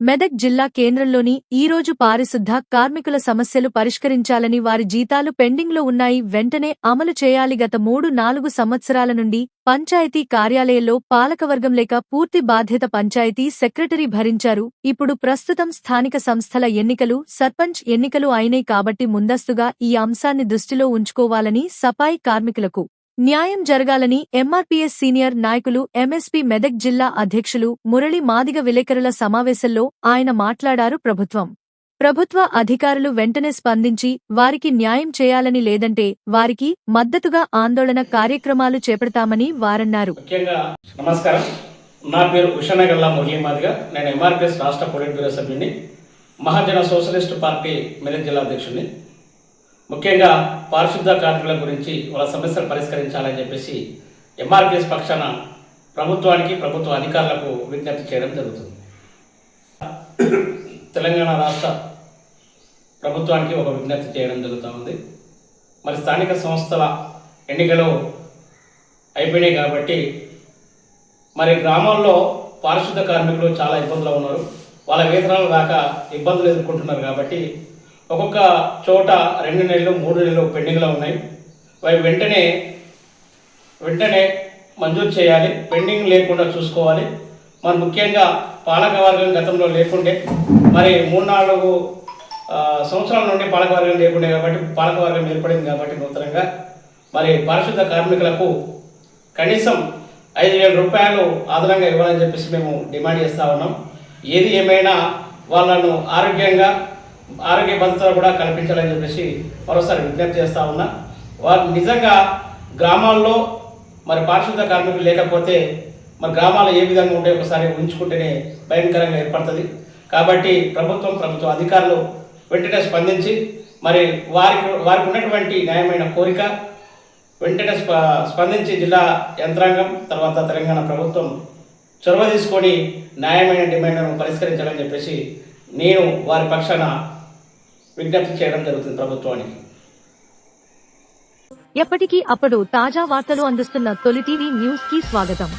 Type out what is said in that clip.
మెదక్ జిల్లా కేంద్రంలోని ఈ రోజు పారిశుద్ధ కార్మికుల సమస్యలు పరిష్కరించాలని వారి జీతాలు పెండింగ్లో ఉన్నాయి. వెంటనే అమలు చేయాలి. గత మూడు నాలుగు సంవత్సరాల నుండి పంచాయతీ కార్యాలయంలో పాలకవర్గం లేక పూర్తి బాధ్యత పంచాయతీ సెక్రటరీ భరించారు. ఇప్పుడు ప్రస్తుతం స్థానిక సంస్థల ఎన్నికలు సర్పంచ్ ఎన్నికలు అయినాయి కాబట్టి ముందస్తుగా ఈ అంశాన్ని దృష్టిలో ఉంచుకోవాలని సపాయి కార్మికులకు న్యాయం జరగాలని ఎంఆర్పీఎస్ సీనియర్ నాయకులు ఎంఎస్పీ మెదక్ జిల్లా అధ్యక్షులు మురళి మాదిగ విలేకరుల సమావేశంలో ఆయన మాట్లాడారు ప్రభుత్వం. ప్రభుత్వ అధికారులు వెంటనే స్పందించి వారికి న్యాయం చేయాలని లేదంటే వారికి మద్దతుగా ఆందోళన కార్యక్రమాలు చేపడతామని వారన్నారు. నమస్కారం. నా పేరు ఉషనగల్లా మురళీ మాదిగ. నేను ఎంఆర్పీఎస్ రాష్ట్ర పోలిట్ బ్యూరో సభ్యుని మహాజన సోషలిస్ట్ పార్టీ మెదక్ జిల్లా అధ్యక్షుడిని ముఖ్యంగా పారిశుద్ధ కార్మికుల గురించి వాళ్ళ సమస్యలు పరిష్కరించాలని చెప్పేసి ఎంఆర్పిఎస్ పక్షాన ప్రభుత్వానికి ప్రభుత్వ అధికారులకు విజ్ఞప్తి చేయడం జరుగుతుంది. తెలంగాణ రాష్ట్ర ప్రభుత్వానికి ఒక విజ్ఞప్తి చేయడం జరుగుతూ ఉంది. మరి స్థానిక సంస్థల ఎన్నికలు అయిపోయినాయి కాబట్టి మరి గ్రామాల్లో పారిశుద్ధ కార్మికులు చాలా ఇబ్బందులు ఉన్నారు. వాళ్ళ వేతనాలు రాక ఇబ్బందులు ఎదుర్కొంటున్నారు కాబట్టి ఒక్కొక్క చోట రెండు నెలలు మూడు నెలలు పెండింగ్లో ఉన్నాయి. అవి వెంటనే వెంటనే మంజూరు చేయాలి. పెండింగ్ లేకుండా చూసుకోవాలి. మరి ముఖ్యంగా పాలకవర్గం గతంలో లేకుండే మరి మూడు నాలుగు సంవత్సరాల నుండి పాలకవర్గం లేకుండే కాబట్టి పాలకవర్గం ఏర్పడింది కాబట్టి నూతనంగా మరి పారిశుద్ధ కార్మికులకు కనీసం ఐదు వేల రూపాయలు అదనంగా ఇవ్వాలని చెప్పేసి మేము డిమాండ్ చేస్తూ ఉన్నాం. ఏది ఏమైనా వాళ్ళను ఆరోగ్యంగా ఆరోగ్య భద్రత కూడా కల్పించాలని చెప్పేసి మరోసారి విజ్ఞప్తి చేస్తూ ఉన్నా. వారు నిజంగా గ్రామాల్లో మరి పారిశుద్ధ కార్మికులు లేకపోతే మరి గ్రామాలు ఏ విధంగా ఉంటే ఒకసారి ఉంచుకుంటేనే భయంకరంగా ఏర్పడుతుంది. కాబట్టి ప్రభుత్వం ప్రభుత్వ అధికారులు వెంటనే స్పందించి మరి వారికి వారికి ఉన్నటువంటి న్యాయమైన కోరిక వెంటనే స్ప స్పందించి జిల్లా యంత్రాంగం తర్వాత తెలంగాణ ప్రభుత్వం చొరవ తీసుకొని న్యాయమైన డిమాండ్లను పరిష్కరించాలని చెప్పేసి నేను వారి పక్షాన విజ్ఞప్తి చేయడం జరుగుతుంది ప్రభుత్వానికి. ఎప్పటికీ అప్పుడు తాజా వార్తలు అందిస్తున్న తొలి టీవీ న్యూస్కి స్వాగతం.